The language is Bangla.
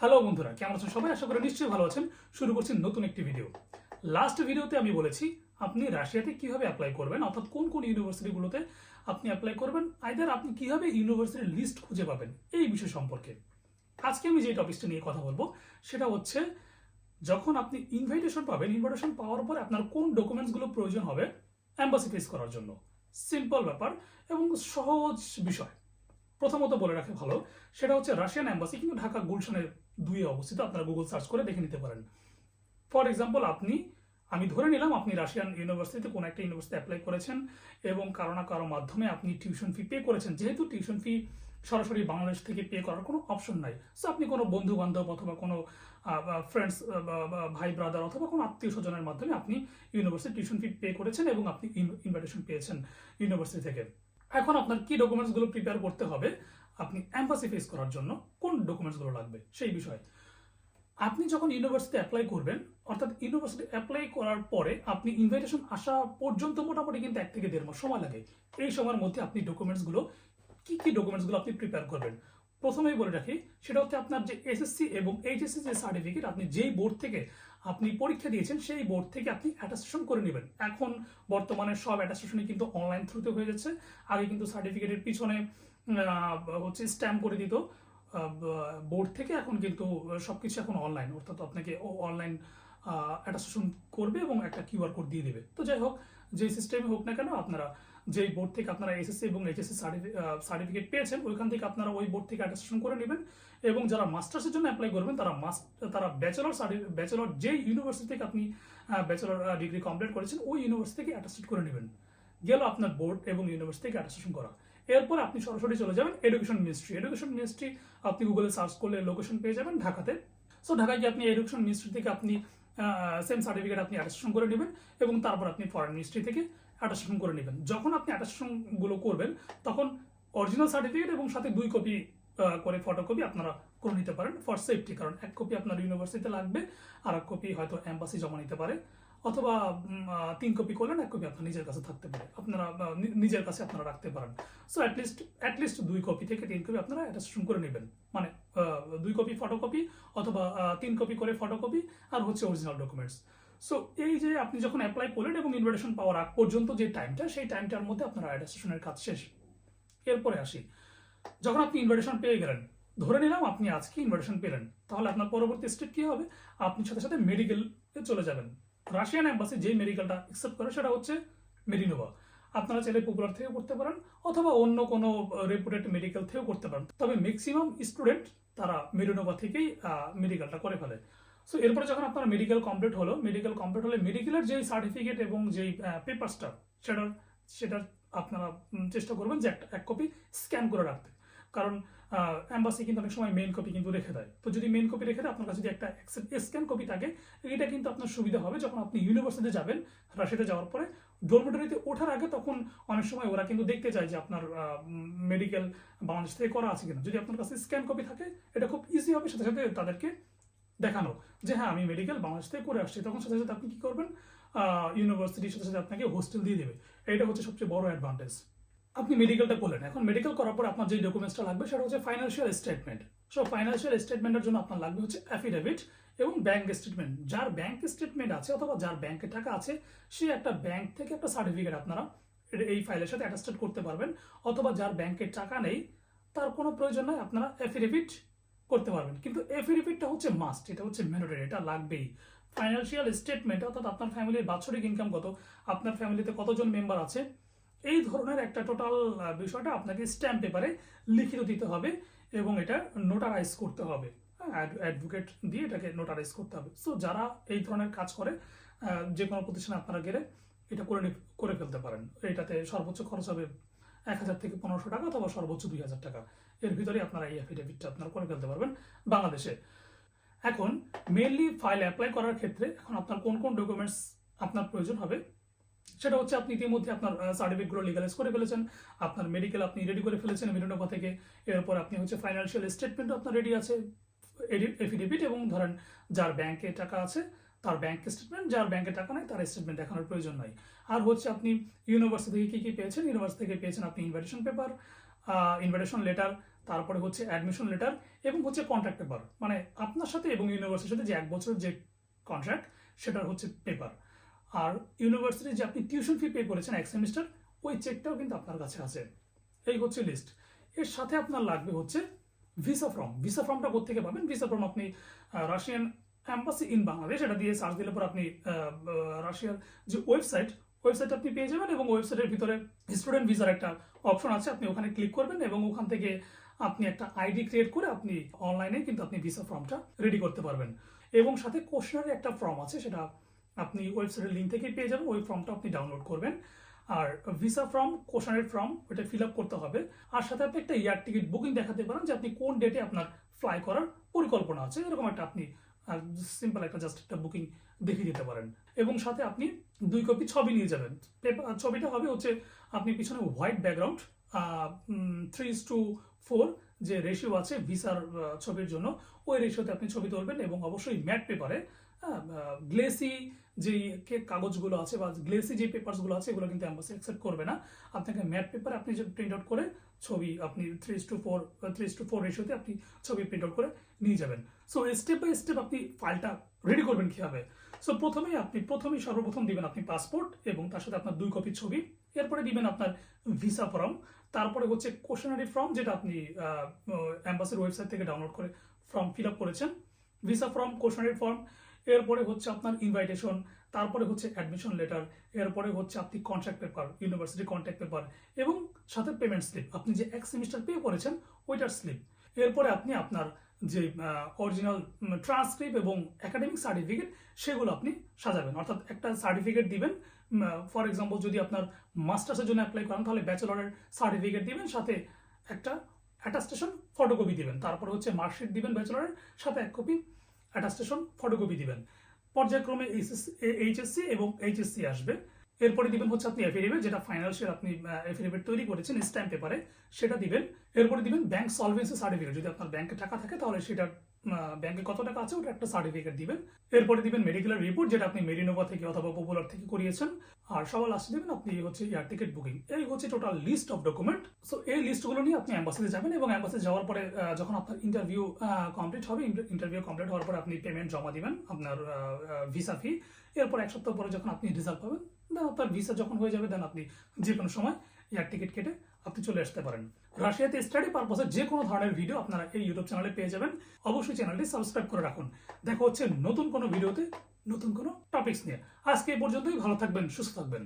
হ্যালো বন্ধুরা, কেমন আছেন সবাই? আশা করি নিশ্চয়ই ভালো আছেন। শুরু করছি নতুন একটি ভিডিও লাস্ট ভিডিওতে আমি বলেছি, আপনি রাশিয়াতে কীভাবে অ্যাপ্লাই করবেন, অর্থাৎ কোন কোন ইউনিভার্সিটিগুলোতে আপনি অ্যাপ্লাই করবেন আইদার আপনি কীভাবে ইউনিভার্সিটির লিস্ট খুঁজে পাবেন, এই বিষয় সম্পর্কে। আজকে আমি যে টপিকটা নিয়ে কথা বলব, সেটা হচ্ছে, যখন আপনি ইনভাইটেশন পাবেন ইনভাইটেশন পাওয়ার পরে আপনার কোন ডকুমেন্টসগুলো প্রয়োজন হবে অ্যাম্বাসি ফেস করার জন্য। সিম্পল ব্যাপার এবং সহজ বিষয়। প্রথমত বলে রাখে ভালো, সেটা হচ্ছে রাশিয়ান অ্যাম্বাসি কিন্তু ঢাকা গুলশানের দুই অবস্থিত, আপনারা গুগল সার্চ করে দেখে নিতে পারেন। ফর এক্সাম্পল আপনি, আমি ধরে নিলাম আপনি রাশিয়ান ইউনিভার্সিটিতে কোনো একটা ইউনিভার্সিটি অ্যাপ্লাই করেছেন এবং কারও না কারও মাধ্যমে আপনি টিউশন ফি পে করেছেন। যেহেতু টিউশন ফি সরাসরি বাংলাদেশ থেকে পে করার কোনো অপশন নাই। সো আপনি কোনো বন্ধু বান্ধব অথবা কোনো ফ্রেন্ডস ভাই ব্রাদার অথবা কোনো আত্মীয় স্বজনের মাধ্যমে আপনি ইউনিভার্সিটি টিউশন ফি পে করেছেন এবং আপনি ইনভাইটেশন পেয়েছেন ইউনিভার্সিটি থেকে। এখন আপনার কি ডকুমেন্টসগুলো প্রিপেয়ার করতে হবে, আপনি অ্যাম্বাসি ফেস করার জন্য কোন ডকুমেন্টসগুলো লাগবে, সেই বিষয়ে। আপনি যখন ইউনিভার্সিটি অ্যাপ্লাই করবেন, অর্থাৎ ইউনিভার্সিটি অ্যাপ্লাই করার পরে আপনি ইনভাইটেশন আসা পর্যন্ত মোটামুটি কিন্তু এক থেকে দেড় মাস সময় লাগে। এই সময়ের মধ্যে আপনি ডকুমেন্টসগুলো, কি কি ডকুমেন্টসগুলো আপনি প্রিপেয়ার করবেন প্রথমেই বলে রাখি, সেটা হচ্ছে আপনার যে এসএসসি এবং এইচএসসি যে সার্টিফিকেট আপনি যেই বোর্ড থেকে আপনি পরীক্ষা দিয়েছেন, সেই বোর্ড থেকে আপনি অ্যাটাস্টেশন করে নেবেন। এখন বর্তমানে সব অ্যাটাস্টেশনই কিন্তু অনলাইন থ্রুতে হয়ে যাচ্ছে। আগে কিন্তু সার্টিফিকেটের পিছনে হচ্ছে স্ট্যাম্প করে দিত। বোর্ড থেকে এখন কিন্তু সবকিছু এখন অনলাইন অর্থাৎ আপনাকে অনলাইন অ্যাটাস্টেশন করবে এবং একটা কিউআর কোড দিয়ে দেবে। তো যাই হোক, যে সিস্টেমে হোক না কেন, আপনারা যেই বোর্ড থেকে আপনারা এসএসসি এবং এইচএসসি সার্টিফিকেট পেয়েছেন, ওইখান থেকে আপনারা ওই বোর্ড থেকে অ্যাটাস্টেশন করে নেবেন। এবং যারা মাস্টার্সের জন্য অ্যাপ্লাই করবেন, তারা তারা ব্যাচেলর ব্যাচেলর যেই ইউনিভার্সিটি থেকে আপনি ব্যাচেলর ডিগ্রি কমপ্লিট করেছেন, ওই ইউনিভার্সিটি থেকে অ্যাটাস্টেড করে নেবেন। গেল আপনার বোর্ড এবং ইউনিভার্সিটি থেকে অ্যাটাস্টেশন করা। এরপর আপনি সরাসরি চলে যাবেন এডুকেশন মিনিস্ট্রি এডুকেশন মিনিস্ট্রি আপনি গুগলে সার্চ করলে লোকেশন পেয়ে যাবেন ঢাকাতে। সো ঢাকায় গিয়ে আপনি এডুকেশন মিনিস্ট্রি থেকে আপনি সেম সার্টিফিকেট আপনি অ্যাটাস্টেশন করে নেবেন এবং তারপর আপনি ফরেন মিনিস্ট্রি থেকে অ্যাটাস্টেশন করে নেবেন। যখন আপনি অ্যাটাস্টেশনগুলো করবেন, তখন অরিজিনাল সার্টিফিকেট এবং সাথে দুই কপি করে ফটোকপি আপনারা করে নিতে পারেন ফর সেফটি কারণ এক কপি আপনার ইউনিভার্সিটিতে লাগবে, আর এক কপি হয়তো অ্যাম্বাসি জমা নিতে পারে, অথবা তিন কপি করলেন, এক কপি আপনার নিজের কাছে থাকতে পারে। আপনারা নিজের কাছে আপনারা রাখতে পারেন। So at least at least দুই কপি থেকে তিন কপি আপনারা অ্যাটাস্টেশন করে নেবেন। মানে দুই কপি ফটোকপি অথবা তিন কপি করে ফটোকপি আর হচ্ছে অরিজিনাল ডকুমেন্টস সো এই যে আপনি যখন অ্যাপ্লাই করলেন এবং ইনভিটেশন পাওয়ার আগ পর্যন্ত যে টাইমটা সেই টাইমটার মধ্যে আপনার অ্যাটাস্টেশনের কাজ শেষ। এরপরে আসি। যখন আপনি ইনভিটেশন পেয়ে গেলেন, ধরে নিলাম আপনি আজকে ইনভিটেশন পেলেন, তাহলে আপনার পরবর্তী স্টেপ কি হবে? আপনি সাথে সাথে মেডিকেলে চলে যাবেন। রাশিয়ান অ্যাম্বাসি যে মেডিকেলটা অ্যাকসেপ্ট করে, সেটা হচ্ছে মেডিনোভা আপনারা চাইলে পপুলার থেকেও করতে পারেন, অথবা অন্য কোনো রেপুটেড মেডিকেল থেকেও করতে পারেন। তবে ম্যাক্সিমাম স্টুডেন্ট তারা মেডিনোভা থেকেই মেডিকেলটা করে ফেলে। সো এরপরে যখন আপনার মেডিকেল কমপ্লিট হলো মেডিকেল কমপ্লিট হলে মেডিকেলের যেই সার্টিফিকেট এবং যেই পেপারসটা সেটার সেটার আপনারা চেষ্টা করবেন যে একটা, এক কপি স্ক্যান করে রাখতে। কারণ অ্যাম্বাসি কিন্তু অনেক সময় মেইন কপি কিন্তু রেখে দেয়। তো যদি মেন কপি রেখে দেয়, আপনার কাছে যদি একটা স্ক্যান কপি থাকে, এটা কিন্তু আপনার সুবিধা হবে। যখন আপনি ইউনিভার্সিটিতে যাবেন, রাশিয়াতে যাওয়ার পরে ডরমিটরিতে ওঠার আগে তখন অনেক সময় ওরা কিন্তু দেখতে চায় যে আপনার মেডিকেল বাংলাদেশ থেকে করা আছে কিনা। যদি আপনার কাছে স্ক্যান কপি থাকে, এটা খুব ইজি হবে, সাথে সাথে তাদেরকে দেখানো যে হ্যাঁ আমি মেডিকেল বাংলাদেশ থেকে করে আসছি। তখন সাথে সাথে আপনি কি করবেন? ইউনিভার্সিটির সাথে সাথে আপনাকে হোস্টেল দিয়ে দেবে। এটা হচ্ছে সবচেয়ে বড় অ্যাডভান্টেজ আপনি মেডিকেলটা করলেন। এখন মেডিকেল করার পর আপনার যে ডকুমেন্টসটা লাগবে, সেটা হচ্ছে ফাইন্যান্সিয়াল স্টেটমেন্ট সো ফাইন্যান্সিয়াল স্টেটমেন্টের জন্য আপনার লাগবে হচ্ছে অ্যাফিডেভিট এবং ব্যাংক স্টেটমেন্ট যার ব্যাংক স্টেটমেন্ট আছে অথবা যার ব্যাংকে টাকা আছে, সে একটা ব্যাংক থেকে একটা সার্টিফিকেট আপনারা এই ফাইলের সাথে অ্যাটাস্টেড করতে পারবেন। অথবা যার ব্যাংকে টাকা নেই, তার কোনো প্রয়োজন নয় আপনারা অ্যাফিডেভিট করতে পারবেন। কিন্তু এফিডেভিটটা হচ্ছে মাস্ট এটা হচ্ছে ম্যান্ডেটরি এটা লাগবেই। ফাইন্যান্সিয়াল স্টেটমেন্ট অর্থাৎ আপনার ফ্যামিলির বাৎসরিক ইনকাম কত, আপনার ফ্যামিলিতে কতজন মেম্বার আছে, এই ধরনের একটা টোটাল বিষয়টা আপনাকে স্ট্যাম্প পেপারে লিখিত দিতে হবে এবং এটা নোটারাইজ করতে হবে। অ্যাডভোকেট দিয়ে এটাকে নোটারাইজ করতে হবে। সো যারা এই ধরনের কাজ করে যে কোনো প্রতিষ্ঠানে আপনারা গেলে এটা করে করে ফেলতে পারেন। এটাতে সর্বোচ্চ খরচ হবে এক হাজার থেকে পনেরোশো টাকা অথবা সর্বোচ্চ দুই হাজার টাকা। এর ভিতরে আপনারা এই অ্যাফিডেভিটটা আপনারা করে ফেলতে পারবেন বাংলাদেশে। এখন মেনলি ফাইল অ্যাপ্লাই করার ক্ষেত্রে এখন আপনার কোন কোন ডকুমেন্টস আপনার প্রয়োজন হবে, সেটা হচ্ছে আপনি ইতিমধ্যে আপনার সার্টিফিকেটগুলো লিগালাইজ করে ফেলেছেন, আপনার মেডিকেল আপনি রেডি করে ফেলেছেন মেডিনোভা থেকে, এরপর আপনি হচ্ছে ফাইন্যান্সিয়াল স্টেটমেন্টও আপনার রেডি আছে এফিডেভিট এবং ধরেন যার ব্যাংকে টাকা আছে তার ব্যাংক স্টেটমেন্ট যার ব্যাংকে টাকা নেই, তার স্টেটমেন্ট দেখানোর প্রয়োজন নাই। আর হচ্ছে আপনি ইউনিভার্সিটি থেকে কী কী পেয়েছেন? ইউনিভার্সিটি থেকে পেয়েছেন আপনি ইনভাইটেশন পেপার ইনভাইটেশন লেটার তারপরে হচ্ছে অ্যাডমিশন লেটার এবং হচ্ছে কন্ট্রাক্ট পেপার মানে আপনার সাথে এবং ইউনিভার্সিটির সাথে যে এক বছরের যে কন্ট্রাক্ট সেটার হচ্ছে পেপার আর ইউনিভার্সিটির যে আপনি টিউশন ফি পে করেছেন এক সেমিস্টার ওই চেকটাও কিন্তু আপনার কাছে আছে। এই হচ্ছে লিস্ট এর সাথে আপনার লাগবে হচ্ছে ভিসা ফর্ম ভিসা ফর্মটা কোথেকে পাবেন? ভিসা ফর্ম আপনি রাশিয়ান অ্যাম্বাসি ইন বাংলাদেশ এটা দিয়ে সার্চ দিলে পর আপনি রাশিয়ার যে ওয়েবসাইট ওয়েবসাইট আপনি পেয়ে যাবেন এবং ওয়েবসাইটের ভিতরে স্টুডেন্ট ভিসার একটা অপশন আছে, আপনি ওখানে ক্লিক করবেন এবং ওখান থেকে আপনি একটা আইডি ক্রিয়েট করে আপনি অনলাইনে কিন্তু আপনি ভিসা ফর্মটা রেডি করতে পারবেন। এবং সাথে কোশ্চেনারি একটা ফর্ম আছে, সেটা আপনি ওয়েবসাইটের লিঙ্ক থেকে পেয়ে যাবেন, ওই ফর্মটা আপনি ডাউনলোড করবেন। আর ভিসা ফর্ম কোশ্চেনারি ফর্ম ওটা ফিল আপ করতে হবে। আর সাথে আপনি একটা এয়ার টিকিট বুকিং দেখাতে পারেন যে আপনি কোন ডেটে আপনার ফ্লাই করার পরিকল্পনা আছে। এরকম একটা আপনি সিম্পল একটা জাস্ট একটা বুকিং দেখিয়ে দিতে পারেন। এবং সাথে আপনি দুই কপি ছবি নিয়ে যাবেন। ছবিটা হবে হচ্ছে আপনি পিছনে white background three two four যে রেশিও আছে ভিসার ছবির জন্য, ওই রেশিওতে আপনি ছবি তুলবেন এবং অবশ্যই ম্যাট পেপারে গ্লেসি যে কাগজগুলো আছে বা গ্লেসি যে পেপারসগুলো আছে, এগুলো কিন্তু অ্যাম্বাসি অ্যাকসেপ্ট করবে না। আপনাকে ম্যাট পেপারে আপনি যে প্রিন্ট আউট করে ছবি আপনি three two four three two four রেশিওতে আপনি ছবি প্রিন্ট আউট করে নিয়ে যাবেন। সো স্টেপ বাই স্টেপ আপনি ফাইলটা রেডি করবেন কীভাবে? সো প্রথমেই আপনি, প্রথমেই সর্বপ্রথম দিবেন আপনি পাসপোর্ট এবং তার সাথে আপনার দুই কপি ছবি। এরপরে দিবেন আপনার ভিসা ফর্ম তারপরে হচ্ছে কোশনারি ফর্ম যেটা আপনি অ্যাম্বাসির ওয়েবসাইট থেকে ডাউনলোড করে ফর্ম ফিল আপ করেছেন। ভিসা ফর্ম কোশ্চেনারি ফর্ম এরপরে হচ্ছে আপনার ইনভাইটেশন তারপরে হচ্ছে অ্যাডমিশন লেটার এরপরে হচ্ছে আপনি contract paper university contact paper এবং সাথে পেমেন্ট স্লিপ আপনি যে এক সেমিস্টার পে করেছেন, ওইটার স্লিপ এরপরে আপনি আপনার যে অরিজিনাল ট্রান্সক্রিপ্ট এবং একাডেমিক সার্টিফিকেট সেগুলো আপনি সাজাবেন। অর্থাৎ একটা সার্টিফিকেট দিবেন ফর এক্সাম্পল যদি আপনার মাস্টার্সের জন্য অ্যাপ্লাই করেন, তাহলে ব্যাচেলরের সার্টিফিকেট দিবেন, সাথে একটা অ্যাটাস্টেশন ফটোকপি দিবেন। তারপরে হচ্ছে মার্কশিট দিবেন ব্যাচেলরের সাথে এক কপি অ্যাটাস্টেশন ফটোকপি দিবেন। পর্যায়ক্রমে এইচএসসি এবং এইচএসসি আসবে। এরপরে দিবেন হচ্ছে আপনি এফিডেভিট যেটা ফাইনাল ফাইন্যান্সিয়াল আপনি এফিডেভিট তৈরি করেছেন স্ট্যাম্প পেপারে সেটা দিবেন। এরপরে দিবেন ব্যাংক সলভেন্সি সার্টিফিকেট যদি আপনার ব্যাংকে টাকা থাকে, তাহলে সেটা ব্যাংকে কত টাকা আছে, ওটা একটা সার্টিফিকেট দিবেন। এরপরে দিবেন মেডিকেলের রিপোর্ট যেটা আপনি মেরিনোভা থেকে অথবা পপুলার থেকে করিয়েছেন। আর সবার লাস্টে দিবেন আপনি হচ্ছে এয়ার টিকিট বুকিং এই হচ্ছে total list of document so এই লিস্টগুলো নিয়ে আপনি অ্যাম্বাসিতে যাবেন এবং অ্যাম্বাসিতে যাওয়ার পরে যখন আপনার ইন্টারভিউ কমপ্লিট হবে ইন্টারভিউ কমপ্লিট হওয়ার পরে আপনি পেমেন্ট জমা দিবেন আপনার ভিসা ফি এরপর এক সপ্তাহ পরে যখন আপনি রেজাল্ট পাবেন আপনার ভিসা যখন হয়ে যাবে দেন আপনি যে কোনো সময় এয়ার টিকিট কেটে আপনি চলে আসতে পারেন। রাশিয়াতে স্টাডি পারপাসে যে কোনো ধরনের ভিডিও আপনারা এই ইউটিউব চ্যানেলে পেয়ে যাবেন। অবশ্যই চ্যানেলটি সাবস্ক্রাইব করে রাখুন। দেখা হচ্ছে নতুন কোনো ভিডিওতে নতুন কোনো টপিক্স নিয়ে। আজকে এই পর্যন্তই, ভালো থাকবেন, সুস্থ থাকবেন।